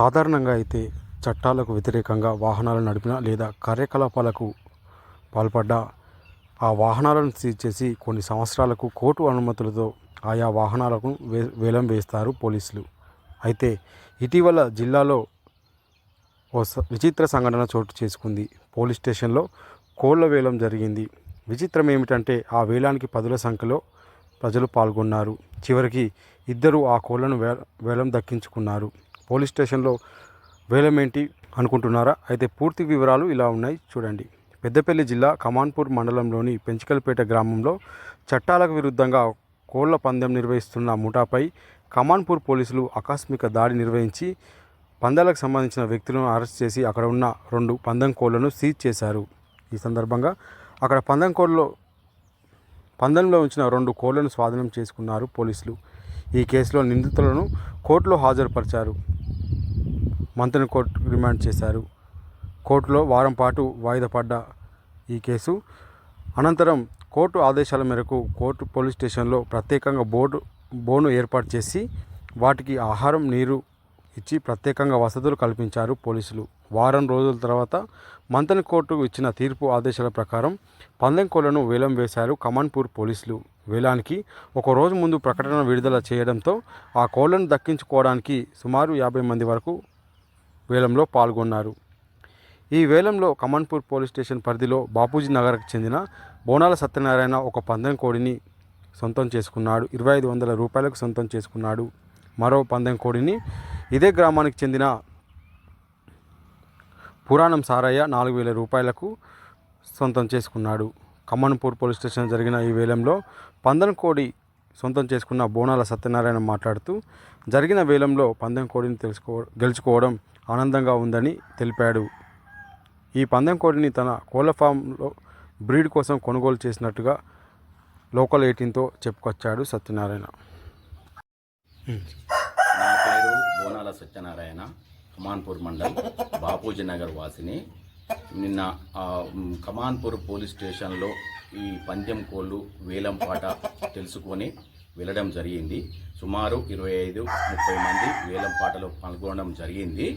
సాధారణంగా అయితే చట్టాలకు వ్యతిరేకంగా వాహనాలు నడిపిన లేదా కార్యకలాపాలకు పాల్పడ్డ ఆ వాహనాలను సీజ్ చేసి కొన్ని సంవత్సరాలకు కోర్టు అనుమతులతో ఆయా వాహనాలకు వే వేలం వేస్తారు పోలీసులు. అయితే ఇటీవల జిల్లాలో ఓ స- విచిత్ర సంఘటన చోటు చేసుకుంది. పోలీస్ స్టేషన్లో కోళ్ళ వేలం జరిగింది. విచిత్రం ఏమిటంటే ఆ వేలానికి పదుల సంఖ్యలో ప్రజలు పాల్గొన్నారు. చివరికి ఇద్దరు ఆ కోళ్ళను వేలం దక్కించుకున్నారు. పోలీస్ స్టేషన్లో వేలమేంటి అనుకుంటున్నారా? అయితే పూర్తి వివరాలు ఇలా ఉన్నాయి. చూడండి. పెద్దపల్లి జిల్లా కమాన్పూర్ మండలంలోని పెంచికల్పేట గ్రామంలో చట్టాలకు విరుద్ధంగా కోళ్ళ పందెం నిర్వహిస్తున్న ముఠాపై కమాన్పూర్ పోలీసులు ఆకస్మిక దాడి నిర్వహించి పందాలకు సంబంధించిన వ్యక్తులను అరెస్ట్ చేసి అక్కడ ఉన్న రెండు పందెం కోళ్ళను సీజ్ చేశారు. ఈ సందర్భంగా అక్కడ పందెం కోళ్ళలో పందెంలో ఉంచిన రెండు కోళ్ళను స్వాధీనం చేసుకున్నారు పోలీసులు. ఈ కేసులో నిందితులను కోర్టులో హాజరుపరిచారు. మంత్రిని కోర్టు రిమాండ్ చేశారు. కోర్టులో వారం పాటు వాయిదా పడ్డ ఈ కేసు. అనంతరం కోర్టు ఆదేశాల మేరకు కోర్టు పోలీస్ స్టేషన్లో ప్రత్యేకంగా బోర్డు బోను ఏర్పాటు చేసి వాటికి ఆహారం నీరు ఇచ్చి ప్రత్యేకంగా వసతులు కల్పించారు పోలీసులు. వారం రోజుల తర్వాత మంతని కోర్టు ఇచ్చిన తీర్పు ఆదేశాల ప్రకారం పందెం కోళ్ళను వేలం వేశారు కమాన్పూర్ పోలీసులు. వేలానికి ఒక రోజు ముందు ప్రకటన విడుదల చేయడంతో ఆ కోళ్ళను దక్కించుకోవడానికి సుమారు యాభై మంది వరకు వేలంలో పాల్గొన్నారు. ఈ వేలంలో కమన్పూర్ పోలీస్ స్టేషన్ పరిధిలో బాపూజీ నగర్కు చెందిన బోనాల సత్యనారాయణ ఒక పందెం కోడిని సొంతం చేసుకున్నాడు. ఇరవై ఐదు వందల రూపాయలకు సొంతం చేసుకున్నాడు. మరో పందెం కోడిని ఇదే గ్రామానికి చెందిన పురాణం సారయ్య నాలుగు వేల రూపాయలకు సొంతం చేసుకున్నాడు. కమ్మన్పూర్ పోలీస్ స్టేషన్ జరిగిన ఈ వేలంలో పందెం కోడి సొంతం చేసుకున్న బోనాల సత్యనారాయణ మాట్లాడుతూ జరిగిన వేలంలో పందెం కోడిని తెలుసుకో గెలుచుకోవడం ఆనందంగా ఉందని తెలిపాడు. ఈ పందెం కోడిని తన కోళ్ళ ఫామ్లో బ్రీడ్ కోసం కొనుగోలు చేసినట్టుగా లోకల్ ఎయిటీన్తో చెప్పుకొచ్చాడు సత్యనారాయణ. నా పేరు బోనాల సత్యనారాయణ కమాన్పూర్ మండల్ బాపూజీ నగర్ వాసిని. నిన్న కమాన్పూర్ పోలీస్ స్టేషన్లో ఈ పందెం కోళ్ళు వేలంపాట తెలుసుకొని వెళ్ళడం జరిగింది. సుమారు ఇరవై ఐదు ముప్పై మంది వేలం పాటలో పాల్గొనడం జరిగింది.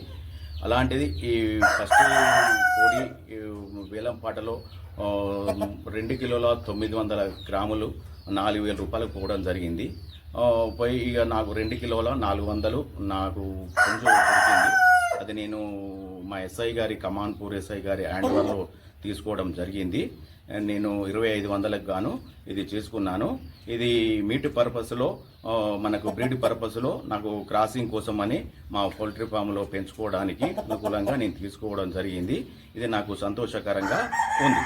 అలాంటిది ఈ ఫస్ట్ కోడి వేలం పాటలో రెండు కిలోల తొమ్మిది వందల గ్రాములు నాలుగు వేల రూపాయలు పోవడం జరిగింది. పోయి ఇక నాకు రెండు కిలోల నాలుగు వందలు నాకు కొంచెం దొరికింది. అది నేను మా ఎస్ఐ గారి కమాన్పూర్ ఎస్ఐ గారి హ్యాండ్ తీసుకోవడం జరిగింది. నేను ఇరవై ఐదు వందలకు గాను ఇది చేసుకున్నాను. ఇది మీట్ పర్పస్లో మనకు బ్రీడ్ పర్పస్లో నాకు క్రాసింగ్ కోసం అని మా పౌల్ట్రీ ఫామ్లో పెంచుకోవడానికి అనుకూలంగా నేను తీసుకోవడం జరిగింది. ఇది నాకు సంతోషకరంగా ఉంది.